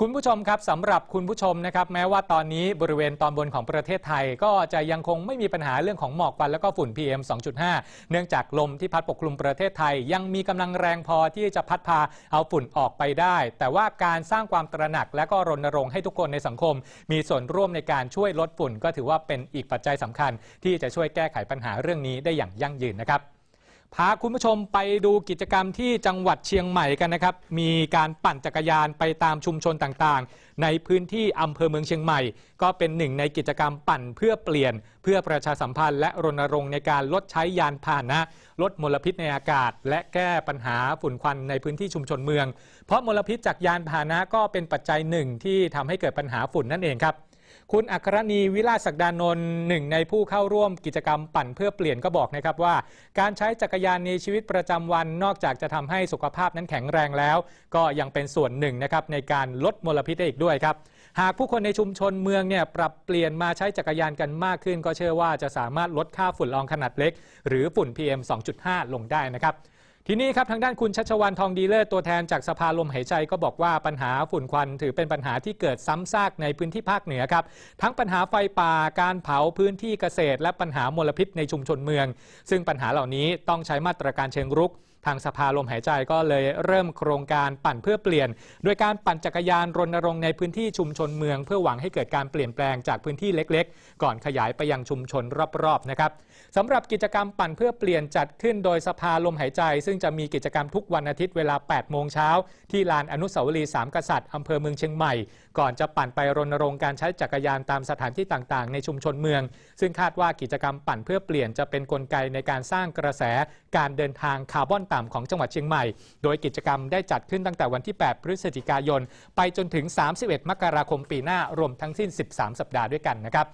คุณผู้ชมครับสำหรับคุณผู้ชมนะครับแม้ว่าตอนนี้บริเวณตอนบนของประเทศไทย ก็จะยังคงไม่มีปัญหาเรื่องของหมอกควันแล้วก็ฝุ่น PM 2.5 เนื่องจากลมที่พัดปกคลุมประเทศไทย ยังมีกำลังแรงพอที่จะพัดพาเอาฝุ่นออกไปได้ แต่ว่าการสร้างความตระหนักและก็รณรงค์ให้ทุกคนในสังคม มีส่วนร่วมในการช่วยลดฝุ่น ก็ถือว่าเป็นอีกปัจจัยสำคัญ ที่จะช่วยแก้ไขปัญหาเรื่องนี้ได้อย่างยั่งยืนนะครับ พาคุณผู้ชมไปดูกิจกรรมที่จังหวัดเชียงใหม่กันนะครับ มีการปั่นจักรยานไปตามชุมชนต่างๆ ในพื้นที่อำเภอเมืองเชียงใหม่ ก็เป็นหนึ่งในกิจกรรมปั่นเพื่อเปลี่ยน เพื่อประชาสัมพันธ์ และรณรงค์ในการลดใช้ยานพาหนะ ลดมลพิษในอากาศ และแก้ปัญหาฝุ่นควันในพื้นที่ชุมชนเมือง เพราะมลพิษจากยานพาหนะก็เป็นปัจจัยหนึ่งที่ทำให้เกิดปัญหาฝุ่นนั่นเองครับ คุณอัครณีวิลาศักดานนท์หนึ่งในผู้เข้าร่วมกิจกรรมปั่นเพื่อเปลี่ยนก็บอกนะครับว่า การใช้จักรยานในชีวิตประจำวันนอกจากจะทำให้สุขภาพนั้นแข็งแรงแล้ว ก็ยังเป็นส่วนหนึ่งนะครับในการลดมลพิษได้อีกด้วยครับหากผู้คนในชุมชนเมืองเนี่ยปรับเปลี่ยนมาใช้จักรยานกันมากขึ้น ก็เชื่อว่าจะสามารถลดค่าฝุ่นละอองขนาดเล็ก หรือฝุ่น PM 2.5 ลงได้นะครับ ทีนี้ครับทางด้านคุณชัชวันทองดีเลอร์ตัวแทนจากสภาลมหายใจก็บอกว่าปัญหาฝุ่นควันถือเป็นปัญหาที่เกิดซ้ำซากในพื้นที่ภาคเหนือครับ ทั้งปัญหาไฟป่าการเผาพื้นที่เกษตร และปัญหามลพิษในชุมชนเมือง ซึ่งปัญหาเหล่านี้ต้องใช้มาตรการเชิงรุก ทางสภาลมหายใจก็เลยเริ่มโครงการปั่นเพื่อเปลี่ยน โดยการปั่นจักรยานรณรงค์ในพื้นที่ชุมชนเมือง เพื่อหวังให้เกิดการเปลี่ยนแปลงจากพื้นที่เล็กๆ ก่อนขยายไปยังชุมชนรอบๆนะครับสำหรับกิจกรรมปั่นเพื่อเปลี่ยนจัดขึ้นโดยสภาลมหายใจ ซึ่งจะมีกิจกรรมทุกวันอาทิตย์เวลา 8 โมงเช้า ที่ลานอนุสาวรีย์สามกษัตริย์อำเภอเมืองเชียงใหม่ ก่อนจะปั่นไปรณรงค์การใช้จักรยานตามสถานที่ต่างๆ ในชุมชนเมือง ซึ่งคาดว่ากิจกรรมปั่นเพื่อเปลี่ยนจะเป็นนกลไกในการสร้างกระแสการเดินทางคาร์บอนต่ำของจังหวัดเชียงใหม่ โดยกิจกรรมได้จัดขึ้นตั้งแต่วันที่ 8 พฤศจิกายน ไปจนถึง 31 มกราคมปีหน้ารวมทั้งสิ้น 13 สัปดาห์ด้วยกันนะครับ